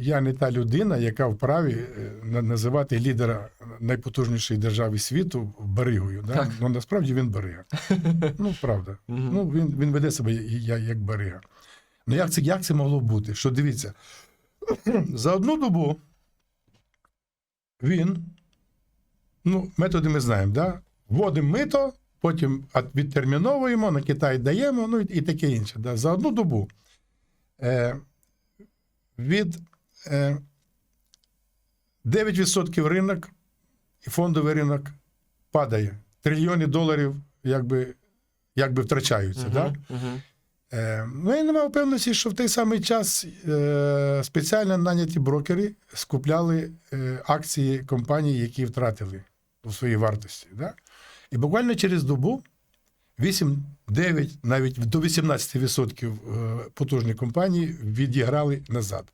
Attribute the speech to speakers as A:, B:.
A: я не та людина, яка вправі е, називати лідера найпотужнішої держави світу баригою. Да? Ну насправді він барига. Ну, правда. Ну, він, він веде себе як барига. Ну як це, як це могло бути? Що дивіться, за одну добу він, ну, методи ми знаємо, да? вводимо мито, потім відтерміновуємо, на Китай даємо, ну і, таке інше. Да? За одну добу е, від 9% ринок і фондовий ринок падає. Трильйони доларів якби, якби втрачаються.
B: Мгм,
A: Да?
B: мгм.
A: Е, ну, я не мав певності, що в той самий час е, спеціально наняті брокери скупляли е, акції компаній, які втратили у своїй вартості. Да? І буквально через добу 8, 9, навіть до 18% е, потужні компанії відіграли назад.